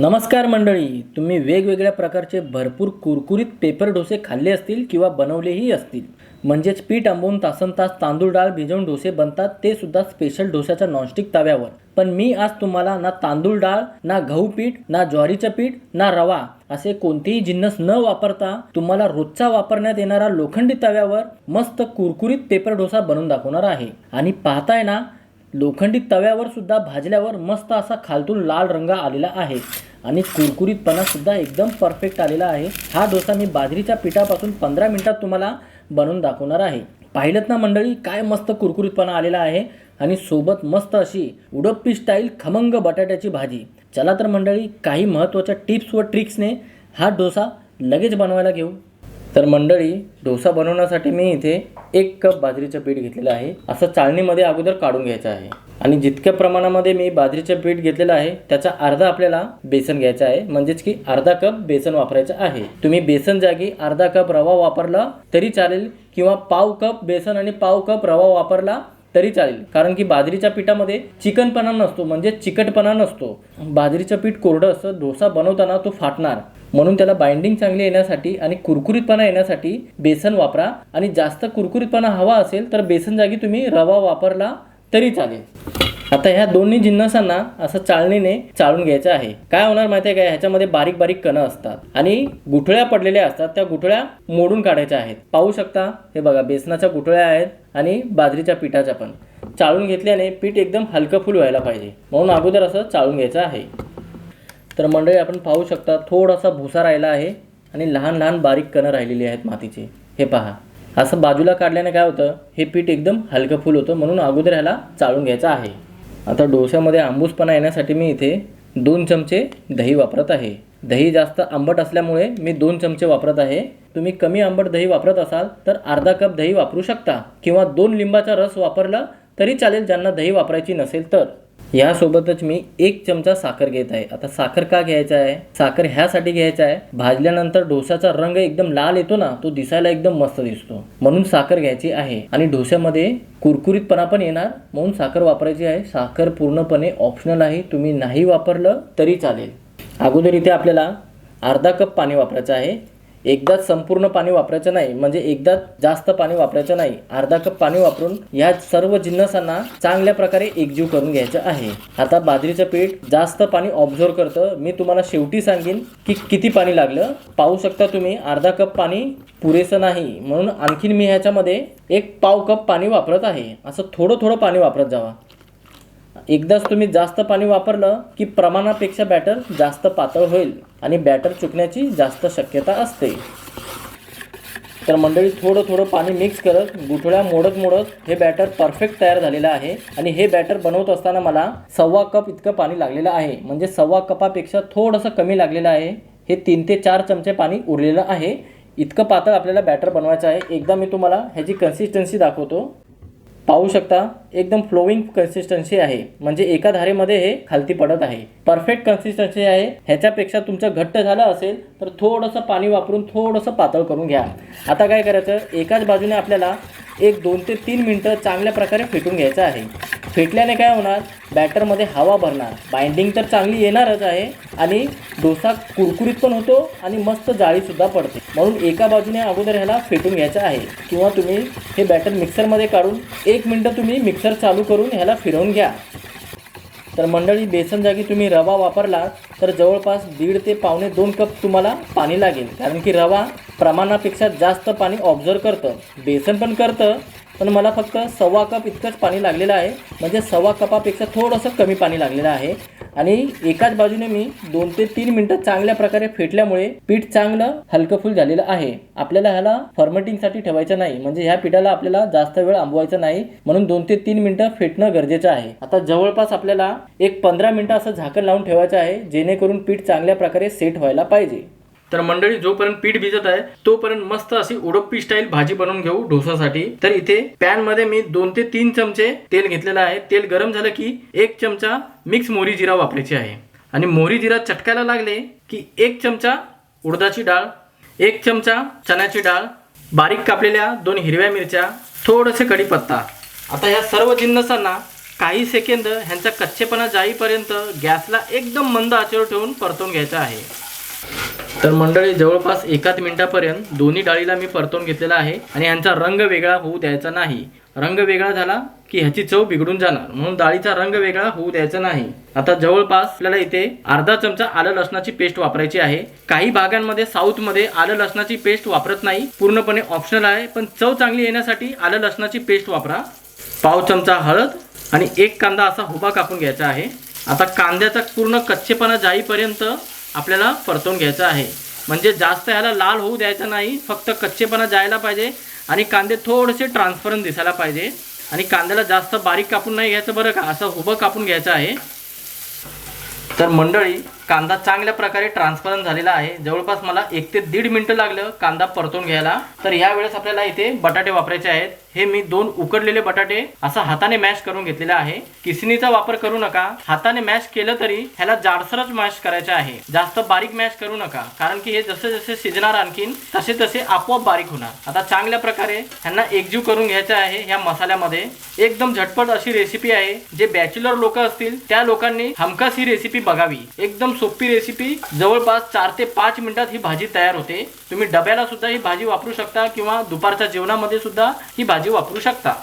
नमस्कार मंडळी तुम्ही वेगवेगळ्या प्रकारचे भरपूर कुरकुरीत पेपर डोसे खाल्ले असतील किंवा बनवलेही असतील. म्हणजेच पीठ आंबवून तासन तास तांदूळ डाळ भिजवून डोसे बनतात ते सुद्धा स्पेशल डोस्याच्या नॉनस्टिक तव्यावर. पण मी आज तुम्हाला ना तांदूळ डाळ ना गहू पीठ ना ज्वारीचं पीठ ना रवा असे कोणतेही जिन्नस न वापरता तुम्हाला रोजचा वापरण्यात येणारा लोखंडी तव्यावर मस्त कुरकुरीत पेपर डोसा बनवून दाखवणार आहे. आणि पाहताय ना लोखंडी तव्यावर सुद्धा भाजल्यावर मस्त असा खालतून लाल रंग आलेला आहे. आणि कुरकुरीतपणा सुद्धा एकदम परफेक्ट आलेला आहे. हा डोसा मी बाजरीच्या पिठापासून पंधरा मिनिटात तुम्हाला बनवून दाखवणार आहे. पाहिलंत ना मंडळी काय मस्त कुरकुरीतपणा आलेला आहे आणि सोबत मस्त अशी उडप्पी स्टाईल खमंग बटाट्याची भाजी. चला तर मंडळी काही महत्त्वाच्या टिप्स व ट्रिक्सने हा डोसा लगेच बनवायला घेऊ. तर मंडळी डोसा बनवण्यासाठी मी इथे एक कप बाजरीचं पीठ घेतलेलं आहे. असं चाळणीमध्ये अगोदर काढून घ्यायचं आहे. आणि जितक्या प्रमाणामध्ये मी बाजरीचं पीठ घेतलेलं आहे त्याचा अर्धा आपल्याला बेसन घ्यायचं आहे. म्हणजेच की अर्धा कप बेसन वापरायचं आहे. तुम्ही बेसन जागी अर्धा कप रवा वापरला तरी चालेल किंवा पाव कप बेसन आणि पाव कप रवा वापरला तरी चालेल. कारण की बाजरीच्या पिठामध्ये चिकनपणा नसतो म्हणजे चिकटपणा नसतो. बाजरीचं पीठ कोरडं असतं डोसा बनवताना तो फाटणार. म्हणून त्याला बाइंडिंग चांगली येण्यासाठी आणि कुरकुरीतपणा येण्यासाठी बेसन वापरा. आणि जास्त कुरकुरीतपणा हवा असेल तर बेसन जागी तुम्ही रवा वापरला तरी चालेल. आता ह्या दोन्ही जिन्नसांना असं चाळणीने चाळून घ्यायचं आहे. काय होणार माहिती आहे काय ह्याच्यामध्ये बारीक बारीक कणं असतात. आणि गुठळ्या पडलेल्या असतात. त्या गुठळ्या मोडून काढायच्या आहेत. पाहू शकता? हे बघा बेसनाच्या गुठळ्या आहेत आणि बाजरीच्या पिठाच्या पण. चाळून घेतल्याने पीठ एकदम हलकं फुल व्हायला पाहिजे. म्हणून अगोदर असं चाळून घ्यायचं आहे. तर मंडळी आपण पाहू शकता थोडासा भुसा राहिला आहे आणि लहान लहान बारीक कणं राहिलेली आहेत मातीचे. हे पहा. असं बाजूला काढल्याने काय होतं? हे पीठ एकदम हलकं फुल होतं म्हणून अगोदर ह्याला चाळून घ्यायचं आहे. आता डोशामध्ये आंबूसपणा येण्यासाठी मी इथे दोन चमचे दही वापरत आहे. दही जास्त आंबट असल्यामुळे मी दोन चमचे वापरत आहे. तुम्ही कमी आंबट दही वापरत असाल तर अर्धा कप दही वापरू शकता किंवा दोन लिंबाचा रस वापरला तरी चालेल ज्यांना दही वापरायची नसेल तर. यासोबतच मी एक चमचा साखर घेत आहे. आता साखर का घ्यायचा आहे? साखर ह्यासाठी घ्यायचा आहे. भाजल्यानंतर डोसाचा रंग एकदम लाल येतो ना तो दिसायला एकदम मस्त दिसतो. म्हणून साखर घ्यायची आहे. आणि डोस्यामध्ये कुरकुरीतपणा पण येणार. म्हणून साखर वापरायची आहे. साखर पूर्णपणे ऑप्शनल आहे. तुम्ही नाही वापरलं तरी चालेल. अगोदर इथे आपल्याला अर्धा कप पाणी वापरायचं आहे. एकदाच संपूर्ण पाणी वापरायचं नाही म्हणजे एकदाच जास्त पाणी वापरायचं नाही अर्धा कप पाणी वापरून या सर्व जिन्नसांना चांगल्या प्रकारे एकजीव करून घ्यायचं आहे. आता बाजरीचं पीठ जास्त पाणी ऑब्झर्व करतं. मी तुम्हाला शेवटी सांगेन की किती पाणी लागलं. पाहू शकता तुम्ही अर्धा कप पाणी पुरेसं नाही. म्हणून आणखीन मी ह्याच्यामध्ये एक पाव कप पाणी वापरत आहे. असं थोडं थोडं पाणी वापरत जावा. एकदाच तुम्ही जास्त पाणी वापरलं की प्रमाणापेक्षा बॅटर जास्त पातळ होईल आणि बॅटर चुकण्याची जास्त शक्यता असते. तर मंडळी थोडं थोडं पाणी मिक्स करत गुठळ्या मोडत मोडत हे बॅटर परफेक्ट तयार झालेलं आहे आणि हे बॅटर बनवत असताना मला सव्वा कप इतकं पाणी लागलेलं आहे. म्हणजे सव्वा कपापेक्षा थोडंसं कमी लागलेलं आहे. हे तीन ते चार चमचे पाणी उरलेलं आहे. इतकं पातळ आपल्याला बॅटर बनवायचं आहे. एकदा मी तुम्हाला ह्याची कन्सिस्टन्सी दाखवतो. पाहू शकता एकदम फ्लोविंग कन्सिस्टन्सी आहे. म्हणजे एका धारेमध्ये हे खालती पडत आहे. परफेक्ट कन्सिस्टन्सी आहे. ह्याच्यापेक्षा तुमचं घट्ट झालं असेल तर थोडंसं पाणी वापरून थोडंसं पातळ करून घ्या. आता काय करायचं? एकाच बाजूने आपल्याला एक दोन ते तीन मिनटं चांगल्या प्रकारे फेटून घ्यायचं आहे. फेटल्याने काय होणार? बॅटरमध्ये हवा भरणार. बाइंडिंग तर चांगली येणारच आहे आणि डोसा कुरकुरीत पण होतो आणि मस्त जाळीसुद्धा पडते. म्हणून एका बाजूने अगोदर ह्याला फेटून घ्यायचं आहे. किंवा तुम्ही हे बॅटर मिक्सरमध्ये काढून एक एक मिनटं तुम्ही मिक्सर चालू करून ह्याला फिरवून घ्या. तर मंडळी बेसन जागी तुम्ही रवा वापरला तर जवळपास दीड ते पावणे दोन कप तुम्हाला पाणी लागेल. कारण की रवा प्रमाणापेक्षा जास्त पाणी ऑब्झर्व करतं. बेसन पण करतं. पण मला फक्त सव्वा कप इतकंच पाणी लागलेलं आहे. म्हणजे सव्वा कपापेक्षा थोडंसं कमी पाणी लागलेलं आहे. आणि एकाच बाजूने मी दोन ते तीन मिनटं चांगल्या प्रकारे फेटल्यामुळे पीठ चांगलं हलकंफुल झालेलं आहे. आपल्याला ह्याला फर्मेटिंगसाठी ठेवायचं नाही. म्हणजे ह्या पिठाला आपल्याला जास्त वेळ आंबवायचं नाही. म्हणून दोन ते तीन मिनटं फेटणं गरजेचं आहे. आता जवळपास आपल्याला एक पंधरा मिनटं असं झाकण लावून ठेवायचं आहे जेणेकरून पीठ चांगल्या प्रकारे सेट व्हायला पाहिजे. तर मंडळी जोपर्यंत पीठ भिजत आहे तोपर्यंत मस्त अशी उडप्पी स्टाईल भाजी बनवून घेऊ डोसासाठी. तर इथे पॅनमध्ये मी दोन ते तीन चमचे तेल घेतलेलं आहे. तेल गरम झालं की एक चमचा मिक्स मोरी जिरा वापरायची आहे. आणि मोरी जिरा चटकायला लागले की एक चमचा उडदाची डाळ एक चमचा चण्याची डाळ बारीक कापलेल्या दोन हिरव्या मिरच्या थोडंसे कढीपत्ता. आता या सर्व जिन्नसांना काही सेकंद ह्यांचा कच्चेपणा जाईपर्यंत गॅसला एकदम मंद आचेवर ठेवून परतून घ्यायचा आहे. तर मंडळी जवळपास एकाच मिनिटापर्यंत दोन्ही डाळीला मी परतून घेतलेला आहे आणि ह्यांचा रंग वेगळा होऊ द्यायचा नाही. रंग वेगळा झाला की ह्याची चव बिघडून जाणार. म्हणून डाळीचा रंग वेगळा होऊ द्यायचा नाही. आता जवळपास आपल्याला इथे अर्धा चमचा आलं लसणाची पेस्ट वापरायची आहे. काही भागांमध्ये साऊथमध्ये आलं लसणाची पेस्ट वापरत नाही. पूर्णपणे ऑप्शनल आहे पण चव चांगली येण्यासाठी आलं लसणाची पेस्ट वापरा. पाव चमचा हळद आणि एक कांदा असा उभा कापून घ्यायचा आहे. आता कांद्याचा पूर्ण कच्चेपणा जाईपर्यंत आपल्याला परतून घ्यायचं आहे. म्हणजे जास्त ह्याला लाल होऊ द्यायचा नाही फक्त कच्चेपणा जायला पाहिजे आणि कांदे थोडेसे ट्रान्सपरंट दिसायला पाहिजे. आणि कांद्याला जास्त बारीक कापून नाही घ्यायचं बरं का असं उभं कापून घ्यायचं आहे. तर मंडळी कांदा चांगल्या प्रकारे ट्रान्सपरंट झालेला आहे. जवळपास मला एक ते दीड मिनिटं लागलं कांदा परतून घ्यायला. तर ह्या वेळेस आपल्याला इथे बटाटे वापरायचे आहेत. हे मी दोन उकडलेले बटाटे असं हाताने मॅश करून घेतलेले आहे. किसनीचा वापर करू नका. हाताने मॅश केलं तरी ह्याला जाडसरच मॅश करायचं आहे. जास्त बारीक मॅश करू नका. कारण की हे जसे जसे शिजणार आणखीन तसे तसे आपोआप बारीक होणार. आता चांगल्या प्रकारे ह्यांना एकजीव करून घ्यायचं आहे ह्या मसाल्यामध्ये. एकदम झटपट अशी रेसिपी आहे. जे बॅचलर लोक असतील त्या लोकांनी हमखास ही रेसिपी बघावी. एकदम सोपी रेसिपी जवळपास चार ते पाच मिनिटात ही भाजी तयार होते. तुम्ही डब्याला सुद्धा ही भाजी वापरू शकता किंवा दुपारच्या जेवणामध्ये सुद्धा ही भाजी वापरू शकता.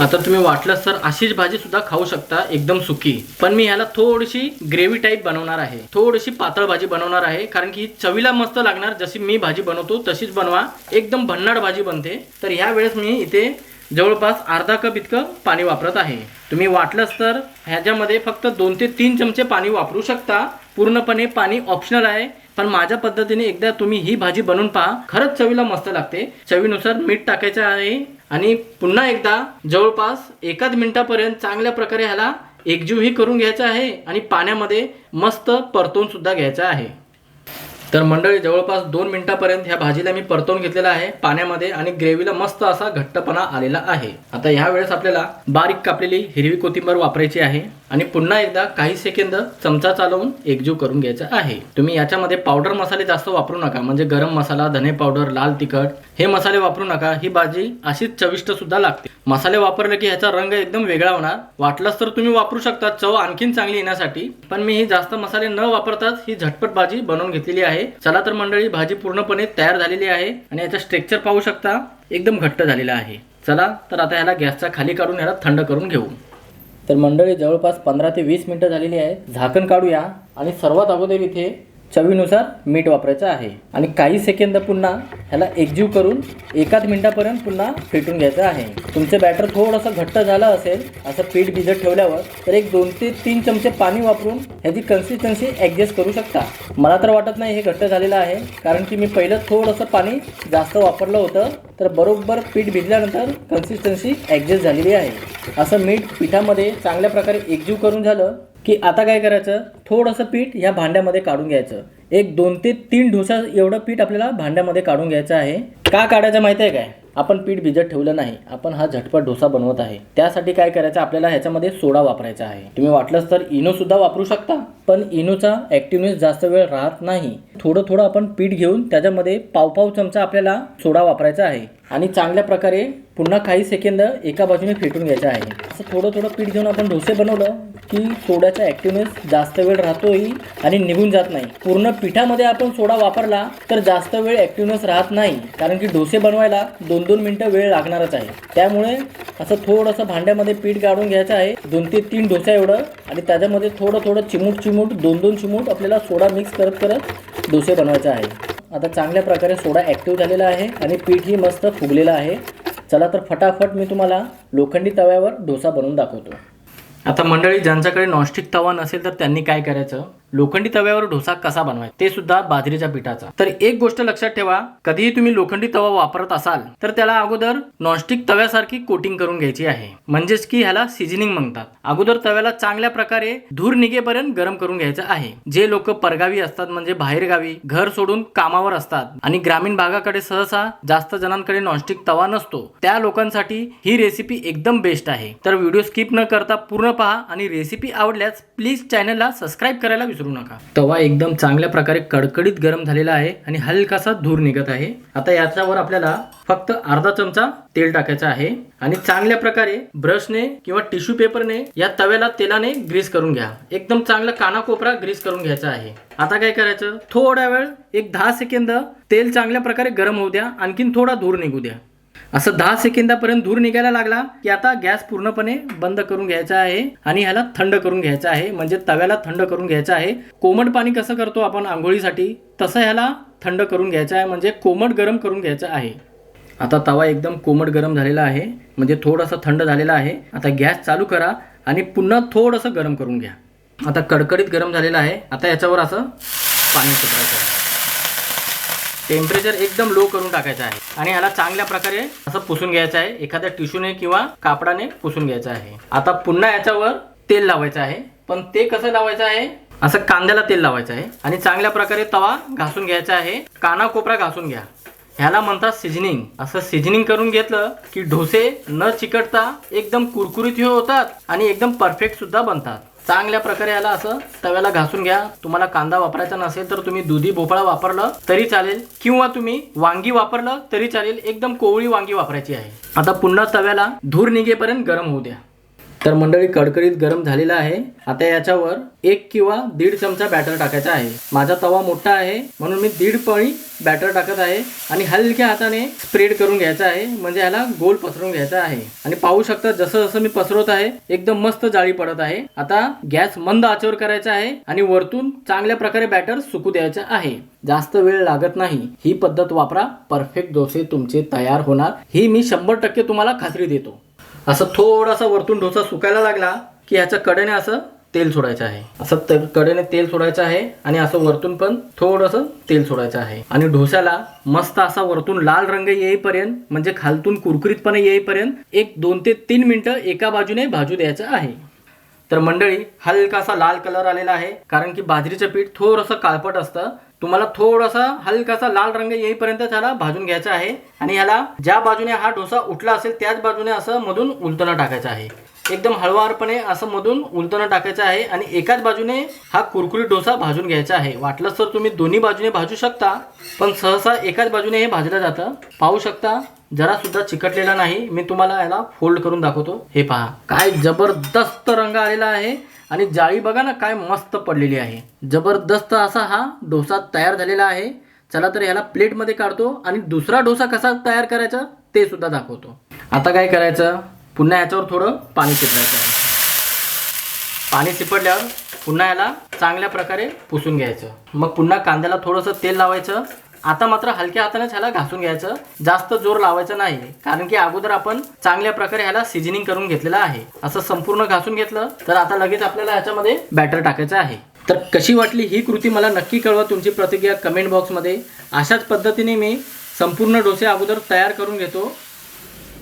आता तुम्ही वाटलंच तर अशीच भाजी सुद्धा खाऊ शकता एकदम सुकी. पण मी ह्याला थोडीशी ग्रेव्ही टाईप बनवणार आहे. थोडीशी पातळ भाजी बनवणार आहे कारण की चवीला मस्त लागणार. जशी मी भाजी बनवतो तशीच बनवा. एकदम भन्नाड भाजी बनते. तर ह्या वेळेस मी इथे जवळपास अर्धा कप इतकं पाणी वापरत आहे. तुम्ही वाटलंच तर ह्याच्यामध्ये फक्त दोन ते तीन चमचे पाणी वापरू शकता. पूर्णपणे पाणी ऑप्शनल आहे. पण माझ्या पद्धतीने एकदा तुम्ही ही भाजी बनवून पहा. खरंच चवीला मस्त लागते. चवीनुसार मीठ टाकायचं आहे. आणि पुन्हा एकदा जवळपास एकाच मिनिटापर्यंत चांगल्या प्रकारे ह्याला एकजीवही करून घ्यायचं आहे. आणि पाण्यामध्ये मस्त परतून सुद्धा घ्यायचं आहे. तर मंडळी जवळपास दोन मिनिटापर्यंत ह्या भाजीला मी परतवून घेतलेला आहे पाण्यामध्ये आणि ग्रेव्हीला मस्त असा घट्टपणा आलेला आहे. आता ह्या वेळेस आपल्याला बारीक कापलेली हिरवी कोथिंबर वापरायची आहे. आणि पुन्हा एकदा काही सेकंद चमचा चालवून एकजीव करून घ्यायचा आहे. तुम्ही याच्यामध्ये पावडर मसाले जास्त वापरू नका म्हणजे गरम मसाला धने पावडर लाल तिखट हे मसाले वापरू नका ही भाजी अशीच चविष्ट सुद्धा लागते. मसाले वापरले की ह्याचा रंग एकदम वेगळा होणार. वाटलंच तर तुम्ही वापरू शकता चव आणखीन चांगली येण्यासाठी. पण मी ही जास्त मसाले न वापरताच ही झटपट भाजी बनवून घेतलेली आहे. चला तर मंडळी भाजी पूर्णपणे तयार झालेली आहे आणि याचा स्ट्रेक्चर पाहू शकता एकदम घट्ट झालेला आहे. चला तर आता ह्याला गॅसचा खाली काढून ह्याला थंड करून घेऊ. तर मंडळी जवळपास पंधरा ते वीस मिनटं झालेली आहे. झाकण काढूया आणि सर्वात अगोदर इथे चवीनुसार मीठ वापरायचं आहे. आणि काही सेकंद पुन्हा ह्याला एकजीव करून एकाच मिनिटापर्यंत पुन्हा फेटून घ्यायचं आहे. तुमचं बॅटर थोडंसं घट्ट झालं असेल असं पीठ भिजत ठेवल्यावर तर एक दोन ते तीन चमचे पाणी वापरून ह्याची कन्सिस्टन्सी ॲडजस्ट करू शकता. मला तर वाटत नाही हे घट्ट झालेलं आहे कारण की मी पहिलं थोडंसं पाणी जास्त वापरलं होतं तर बरोबर पीठ भिजल्यानंतर कन्सिस्टन्सी ॲडजस्ट झालेली आहे. असं मीठ पिठामध्ये चांगल्या प्रकारे एकजीव करून झालं की आता काय करायचं? थोडंसं पीठ ह्या भांड्यामध्ये काढून घ्यायचं. एक दोन ते तीन डोसा एवढं पीठ आपल्याला भांड्यामध्ये काढून घ्यायचं आहे. का काढायचं माहिती आहे काय? आपण पीठ भिजत ठेवलं नाही. आपण हा झटपट डोसा बनवत आहे. त्यासाठी काय करायचं? आपल्याला ह्याच्यामध्ये सोडा वापरायचा आहे. तुम्ही वाटलंच तर इनो सुद्धा वापरू शकता पण इनोचा ॲक्टिव्हनेस जास्त वेळ राहत नाही. थोडं थोडं आपण पीठ घेऊन त्याच्यामध्ये पाव पाव चमचा आपल्याला सोडा वापरायचा आहे. आणि चांगल्या प्रकारे पुन्हा काही सेकंद एका बाजूने फेटून घ्यायचं आहे. असं थोडं थोडं पीठ घेऊन आपण डोसे बनवलं की सोड्याचा ॲक्टिवनेस जास्त वेळ राहतोही आणि निघून जात नाही. पूर्ण पिठामध्ये आपण सोडा वापरला तर जास्त वेळ ॲक्टिवनेस राहत नाही कारण की डोसे बनवायला दोन दोन मिनटं वेळ लागणारच आहे. त्यामुळे असं थोडंसं भांड्यामध्ये पीठ काढून घ्यायचं आहे दोन ते तीन डोसा एवढं आणि त्याच्यामध्ये थोडं थोडं चिमूट चिमूट दोन दोन चिमूट आपल्याला सोडा मिक्स करत करत डोसे बनवायचा आहे. आता चांगल्या प्रकारे सोडा ॲक्टिव्ह झालेला आहे आणि पीठही मस्त फुगलेलं आहे. चला तर फटाफट मी तुम्हाला लोखंडी तव्यावर डोसा बनवून दाखवतो. आता मंडळी ज्यांच्याकडे नॉनस्टिक तवा नसेल तर त्यांनी काय करायचं? लोखंडी तव्यावर डोसा कसा बनवायचा? ते सुद्धा बाजरीच्या पिठाचा. तर एक गोष्ट लक्षात ठेवा कधीही तुम्ही लोखंडी तवा वापरत असाल तर त्याला अगोदर नॉनस्टिक तव्यासारखी कोटिंग करून घ्यायची आहे. म्हणजेच की ह्याला सिजनिंग म्हणतात. अगोदर तव्याला चांगल्या प्रकारे धूर निघेपर्यंत गरम करून घ्यायचं आहे. जे लोक परगावी असतात म्हणजे बाहेर गावी घर सोडून कामावर असतात आणि ग्रामीण भागाकडे सहसा जास्त जणांकडे नॉनस्टिक तवा नसतो त्या लोकांसाठी ही रेसिपी एकदम बेस्ट आहे. तर व्हिडिओ स्किप न करता पूर्ण पहा आणि रेसिपी आवडल्यास प्लीज चॅनलला सबस्क्राईब करायला विसरू विसरू नका. तवा एकदम चांगल्या प्रकारे कडकडीत गरम झालेला आहे आणि हलकासा धूर निघत आहे. आता याच्यावर आपल्याला फक्त अर्धा चमचा तेल टाकायचं आहे आणि चांगल्या प्रकारे ब्रशने किंवा टिश्यू पेपरने या तव्याला तेलाने ग्रीस करून घ्या. एकदम चांगला कानाकोपरा ग्रीस करून घ्यायचा आहे. आता काय करायचं? थोडा वेळ एक दहा सेकंद तेल चांगल्या प्रकारे गरम होऊ द्या. आणखीन थोडा धूर निघू द्या. असं दहा सेकंदापर्यंत धूर निघायला लागला की आता गॅस पूर्णपणे बंद करून घ्यायचा आहे आणि ह्याला थंड करून घ्यायचं आहे म्हणजे तव्याला थंड करून घ्यायचं आहे. कोमट पाणी कसं करतो आपण आंघोळीसाठी? तसं ह्याला थंड करून घ्यायचं आहे म्हणजे कोमट गरम करून घ्यायचं आहे. आता तवा एकदम कोमट गरम झालेला आहे म्हणजे थोडंसं थंड झालेला आहे. आता गॅस चालू करा आणि पुन्हा थोडंसं गरम करून घ्या. आता कडकडीत गरम झालेला आहे. आता याच्यावर असं पाणी शिपरायचं आहे टेम्परेचर एकदम लो करून टाकायचं आहे. आणि याला चांगल्या प्रकारे असं पुसून घ्यायचं आहे. एखाद्या टिश्यूने किंवा कापडाने पुसून घ्यायचं आहे. आता पुन्हा याच्यावर तेल लावायचं आहे. पण ते कसं लावायचं आहे? असं कांद्याला तेल लावायचं आहे. आणि चांगल्या प्रकारे तवा घासून घ्यायचा आहे. काना कोपरा घासून घ्या. ह्याला म्हणतात सिजनिंग असं सिजनिंग करून घेतलं की डोसे न चिकटता एकदम कुरकुरीत होतात आणि एकदम परफेक्ट सुद्धा बनतात. चांगल्या प्रकारे याला असं तव्याला घासून घ्या. तुम्हाला कांदा वापरायचा नसेल तर तुम्ही दुधी भोपळा वापरलं तरी चालेल. किंवा तुम्ही वांगी वापरलं तरी चालेल. एकदम कोवळी वांगी वापरायची आहे. आता पुन्हा तव्याला धूर निघेपर्यंत गरम होऊ द्या. तर मंडळी कडकडीत गरम झालेला आहे. आता याच्यावर एक किंवा दीड चमचा बॅटर टाकायचा आहे. माझा तवा मोठा आहे म्हणून मी दीड पळी बॅटर टाकत आहे आणि हलक्या हाताने स्प्रेड करून घ्यायचा आहे म्हणजे ह्याला गोल पसरून घ्यायचा आहे. आणि पाहू शकता जसं जसं मी पसरवत आहे एकदम मस्त जाळी पडत आहे. आता गॅस मंद आचेवर करायचा आहे आणि वरतून चांगल्या प्रकारे बॅटर सुकू द्यायचं आहे. जास्त वेळ लागत नाही. ही पद्धत वापरा. परफेक्ट डोसे तुमचे तयार होणार. ही मी शंभर टक्के तुम्हाला खात्री देतो. असं थोडासा वरतून डोसा सुकायला लागला की ह्याच्या कडेने असं तेल सोडायचं आहे. असं तर कडेने तेल सोडायचं आहे आणि असं वरतून पण थोडंसं तेल सोडायचं आहे. आणि डोस्याला मस्त असा वरतून लाल रंग येईपर्यंत म्हणजे खालतून कुरकुरीतपणे येईपर्यंत एक दोन ते तीन मिनटं एका बाजूने भाजू द्यायचं आहे. तर मंडळी हलकासा लाल कलर आलेला आहे कारण की बाजरीचं पीठ थोडंसं काळपट असतं तुम्हाला थोडासा हलकासा लाल रंग येईपर्यंत त्याला भाजून घ्यायचा आहे. आणि ह्याला ज्या बाजूने हा डोसा उठला असेल त्याच बाजूने असं मधून उलटणं टाकायचं आहे. एकदम हळवारपणे असं मधून उलटणं टाकायचं आहे आणि एकाच बाजूने हा कुरकुरीत डोसा भाजून घ्यायचा आहे. वाटलंच तर तुम्ही दोन्ही बाजूने भाजू शकता पण सहसा एकाच बाजूने हे भाजलं जातं. पाहू शकता जरा सुद्धा चिकटलेला नाही. मी तुम्हाला याला फोल्ड करून दाखवतो. हे पहा. काय जबरदस्त रंग आलेला आहे. आणि जाळी बघा ना काय मस्त पडलेली आहे. जबरदस्त असा हा डोसा तयार झालेला आहे. चला तर ह्याला प्लेटमध्ये काढतो आणि दुसरा डोसा कसा तयार करायचा ते सुद्धा दाखवतो. आता काय करायचं? पुन्हा ह्याच्यावर थोडं पाणी शिपडायचं आहे. पाणी शिपडल्यावर पुन्हा याला चांगल्या प्रकारे पुसून घ्यायचं. मग पुन्हा कांद्याला थोडंसं तेल लावायचं. आता मात्र हलक्या हातानेच ह्याला घासून घ्यायचं. जास्त जोर लावायचं नाही कारण की अगोदर आपण चांगल्या प्रकारे ह्याला सिजनिंग करून घेतलेलं आहे. असं संपूर्ण घासून घेतलं तर आता लगेच आपल्याला ह्याच्यामध्ये बॅटर टाकायचं आहे. तर कशी वाटली ही कृती मला नक्की कळवा तुमची प्रतिक्रिया कमेंट बॉक्समध्ये अशाच पद्धतीने मी संपूर्ण डोसे अगोदर तयार करून घेतो.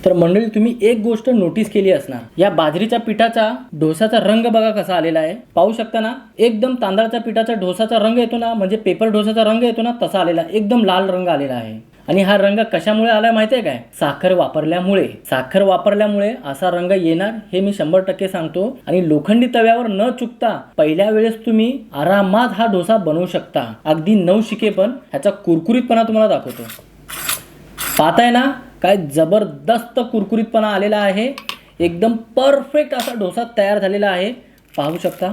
तर मंडळी तुम्ही एक गोष्ट नोटीस केली असणार. या बाजरीच्या पिठाचा डोसाचा रंग बघा कसा आलेला आहे. पाहू शकता ना एकदम तांदळाच्या पिठाचा डोसाचा रंग येतो ना म्हणजे पेपर डोसाचा रंग येतो ना तसा आलेला एकदम लाल रंग आलेला आहे. आणि हा रंग कशामुळे आला माहिती आहे काय? साखर वापरल्यामुळे. साखर वापरल्यामुळे असा रंग येणार हे मी शंभर टक्के सांगतो. आणि लोखंडी तव्यावर न चुकता पहिल्या वेळेस तुम्ही आरामात हा डोसा बनवू शकता. अगदी नऊ शिके पण ह्याचा कुरकुरीतपणा तुम्हाला दाखवतो. पाहताय ना काय जबरदस्त कुरकुरीतपणा आलेला आहे. एकदम परफेक्ट असा डोसा तयार झालेला आहे. पाहू शकता.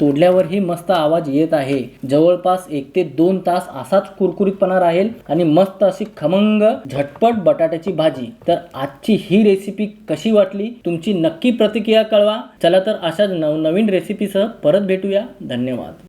तोडल्यावरही मस्त आवाज येत आहे. जवळपास एक ते दोन तास असाच कुरकुरीतपणा राहील आणि मस्त अशी खमंग झटपट बटाट्याची भाजी. तर आजची ही रेसिपी कशी वाटली? तुमची नक्की प्रतिक्रिया कळवा. चला तर अशाच नवनवीन रेसिपीसह परत भेटूया. धन्यवाद.